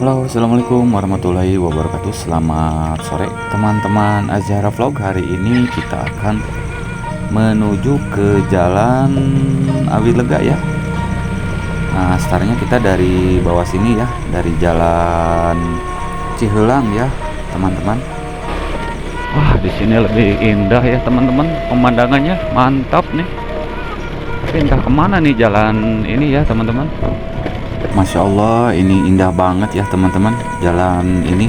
Halo, assalamualaikum warahmatullahi wabarakatuh. Selamat sore, teman-teman Azhara Vlog. Hari ini kita akan menuju ke Jalan Awi Lega ya. Nah, startnya kita dari bawah sini ya, dari Jalan Cihelang ya, teman-teman. Wah, di sini lebih indah ya, teman-teman. Pemandangannya mantap nih. Tapi entah ke mana nih jalan ini ya, teman-teman. Masya Allah ini indah banget ya teman-teman jalan ini.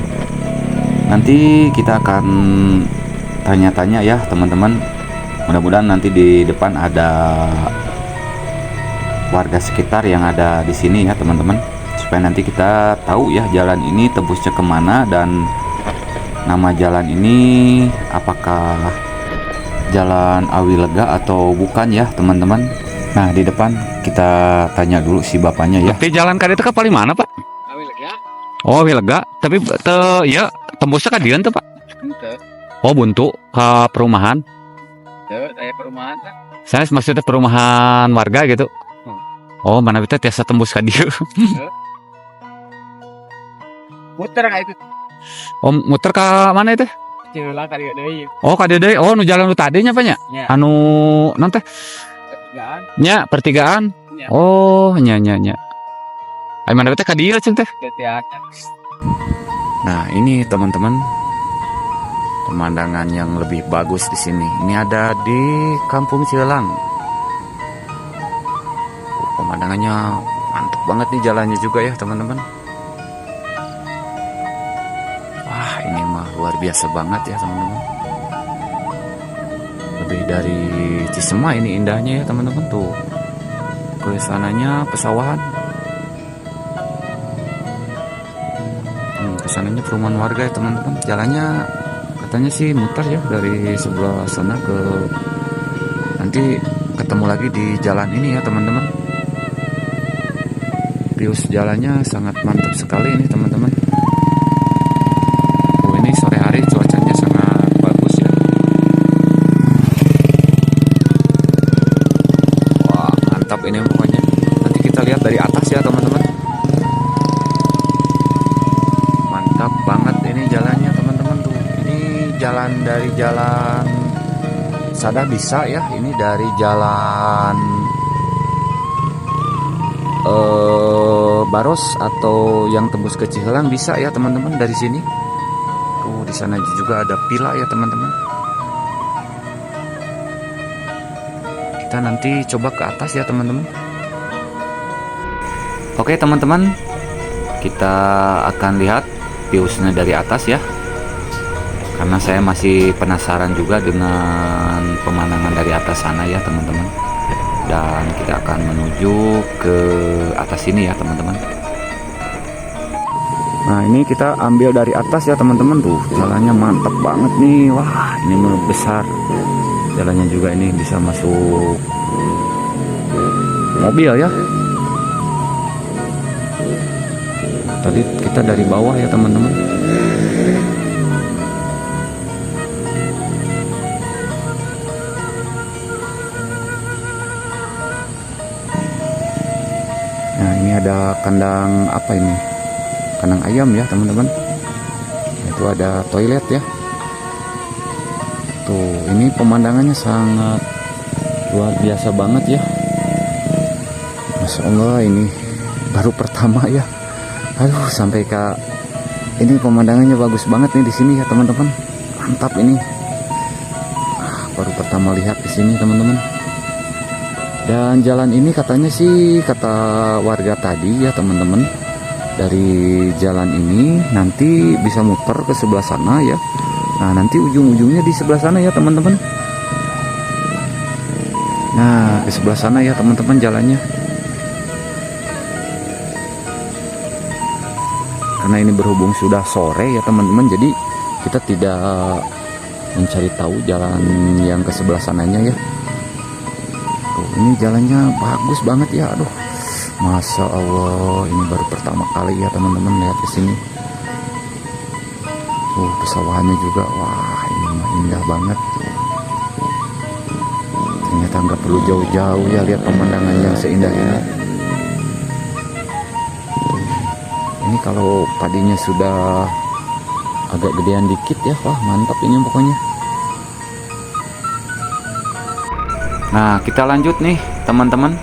Nanti kita akan tanya-tanya ya teman-teman. Mudah-mudahan nanti di depan ada warga sekitar yang ada di sini ya teman-teman. Supaya nanti kita tahu ya jalan ini tembusnya ke mana dan nama jalan ini apakah jalan Awi Lega atau bukan ya teman-teman Nah di depan kita tanya dulu si bapaknya ya. Tapi jalan kali itu ke paling mana pak? Lega, Oh Wilega. Tapi te, ya tembusnya ke dian tuh pak. Oh buntu ke perumahan. saya perumahan kan. Saya maksudnya perumahan warga gitu. Hmm. Oh mana kita tiasa tembus ke dia. Muter nggak itu? oh muter ke mana itu? Cilulang kali deui. Oh kade deui. Oh nu jalan nu tadinya pak nya? Ya. Anu nanti Pertigaan, nya pertigaan. Ya. Oh nya nya nya. Ay mana dia cing teh. Nah ini teman-teman pemandangan yang lebih bagus di sini. Ini ada di Kampung Cilelang. Oh, pemandangannya mantap banget nih jalannya juga ya teman-teman. Wah ini mah luar biasa banget ya teman-teman. Lebih dari Cisema ini indahnya ya teman-teman tuh. Ke sananya pesawahan. Hmm, ke sananya perumahan warga ya teman-teman. Jalannya katanya sih mutar ya dari sebelah sana ke nanti ketemu lagi di jalan ini ya teman-teman. Views jalannya sangat mantap sekali ini teman-teman. Jalan dari jalan Sada bisa ya. Ini dari jalan eh Baros atau yang tembus ke Cihelang bisa ya teman-teman dari sini. Tuh di sana juga ada pila ya teman-teman. Kita nanti coba ke atas ya teman-teman. Oke teman-teman, kita akan lihat viewsnya dari atas ya karena saya masih penasaran juga dengan pemandangan dari atas sana ya teman-teman. Dan kita akan menuju ke atas ini ya teman-teman. Nah ini kita ambil dari atas ya teman-teman. Tuh jalannya mantap banget nih. Wah ini besar. Jalannya juga ini bisa masuk mobil ya. Tadi kita dari bawah ya teman-teman ini ada kandang apa ini? Kandang ayam ya teman-teman. Itu ada toilet ya. Tuh ini pemandangannya sangat luar biasa banget ya. Masya Allah ini baru pertama ya. Aduh sampai ke ini pemandangannya bagus banget nih di sini ya teman-teman. Mantap ini. Ah, baru pertama lihat di sini teman-teman dan jalan ini katanya sih kata warga tadi ya teman-teman dari jalan ini nanti bisa muter ke sebelah sana ya. Nah nanti ujung-ujungnya di sebelah sana ya teman-teman. Nah ke sebelah sana ya teman-teman jalannya. Karena ini berhubung sudah sore ya teman-teman jadi kita tidak mencari tahu jalan yang ke sebelah sananya ya ini jalannya bagus banget ya aduh. Masya Allah ini baru pertama kali ya teman-teman lihat di sini. Tuh pesawahannya juga wah ini indah banget ternyata nggak perlu jauh-jauh ya lihat pemandangan yang seindah ini. Ini kalau padinya sudah agak gedean dikit ya wah mantap ini pokoknya nah kita lanjut nih teman-teman.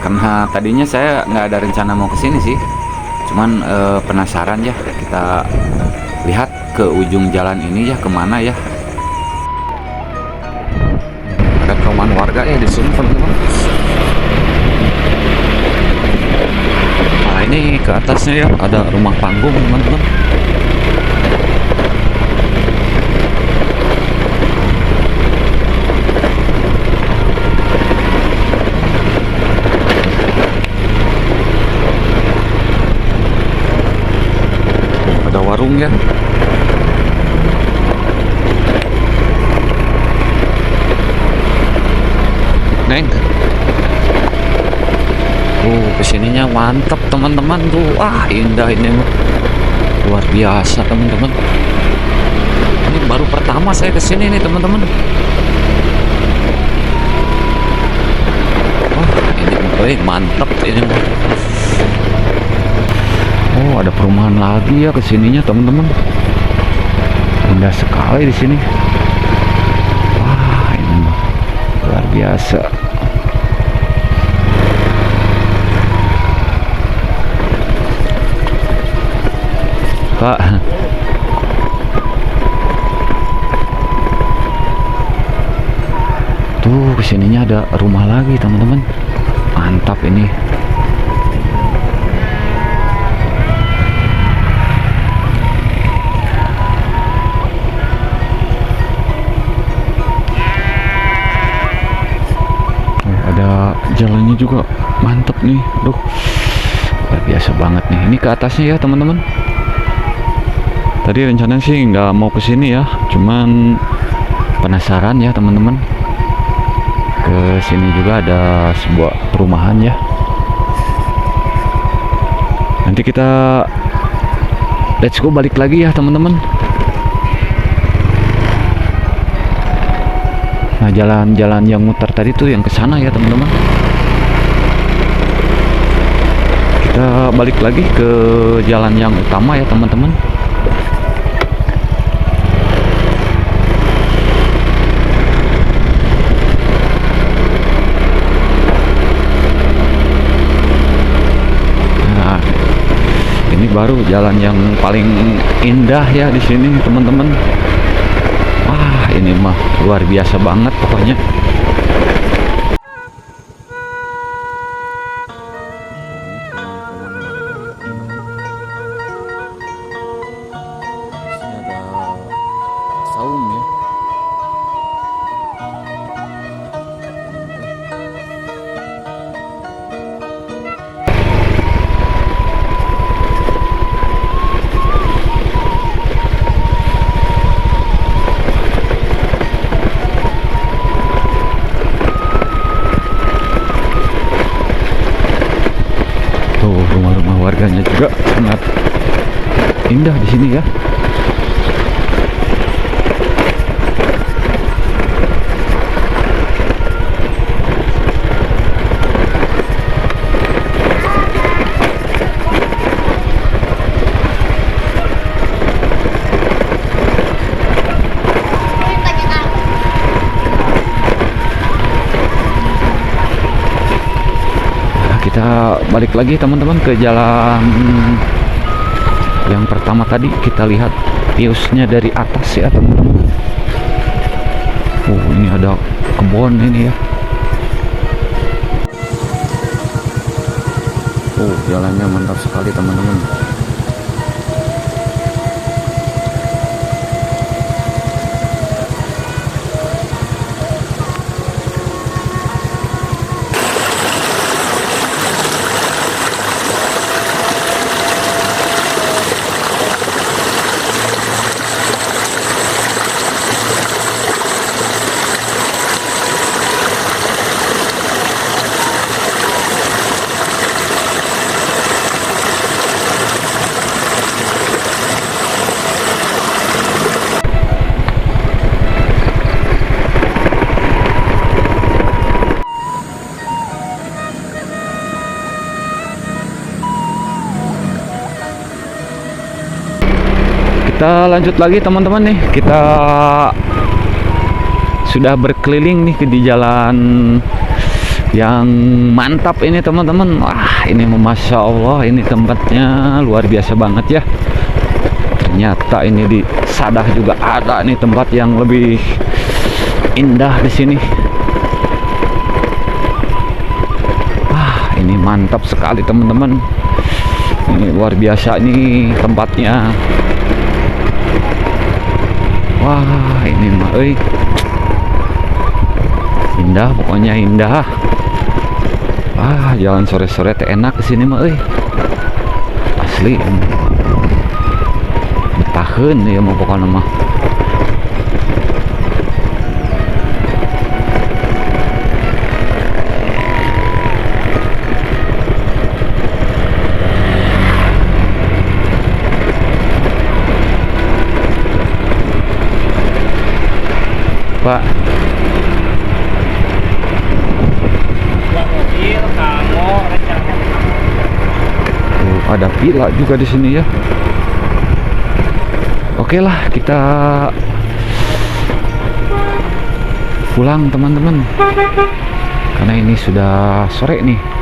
Karena tadinya saya nggak ada rencana mau ke sini sih. Cuman eh, penasaran ya kita lihat ke ujung jalan ini ya ke mana ya? Ada perumahan warga ya di sini teman-teman. Nah ini ke atasnya ya ada rumah panggung teman-teman ada warung ya Neng Uh, ke sininya mantap teman-teman tuh. Wah, indah ini. Luar biasa teman-teman. Ini baru pertama saya ke sini nih teman-teman. Wah, ini mantap ini ada perumahan lagi ya ke sininya teman-teman. Indah sekali di sini. Wah, ini luar biasa. Pak. Tuh, ke sininya ada rumah lagi, teman-teman. Mantap ini. Jalannya juga mantep nih. Duh, luar biasa banget nih. Ini ke atasnya ya, teman-teman. Tadi rencana sih nggak mau ke sini ya, cuman penasaran ya teman-teman. Ke sini juga ada sebuah perumahan ya. Nanti kita let's go balik lagi ya teman-teman. Nah jalan-jalan yang muter tadi tuh yang ke sana ya teman-teman. Kita balik lagi ke jalan yang utama ya teman-teman. Nah, ini baru jalan yang paling indah ya di sini, teman-teman. Wah, ini mah luar biasa banget pokoknya. Indah di sini ya. Nah, kita balik lagi teman-teman ke jalan yang pertama tadi kita lihat viewsnya dari atas ya teman-teman. Oh ini ada kebun ini ya. Oh jalannya mantap sekali teman-teman. Kita lanjut lagi teman-teman nih. Kita sudah berkeliling nih di jalan yang mantap ini teman-teman. Wah ini masya Allah ini tempatnya luar biasa banget ya. Ternyata ini di Sadah juga ada nih tempat yang lebih indah di sini. Wah ini mantap sekali teman-teman. Ini luar biasa nih tempatnya. Wah, ini mah euy. Indah pokoknya indah. Ah, jalan sore-sore teh enak ke sini mah euy. Asli. Betaheun ya mah pokoknya mah. Pak, mobil kamu rencana Oh, ada pila juga di sini ya. Oke lah, kita pulang teman-teman. Karena ini sudah sore nih.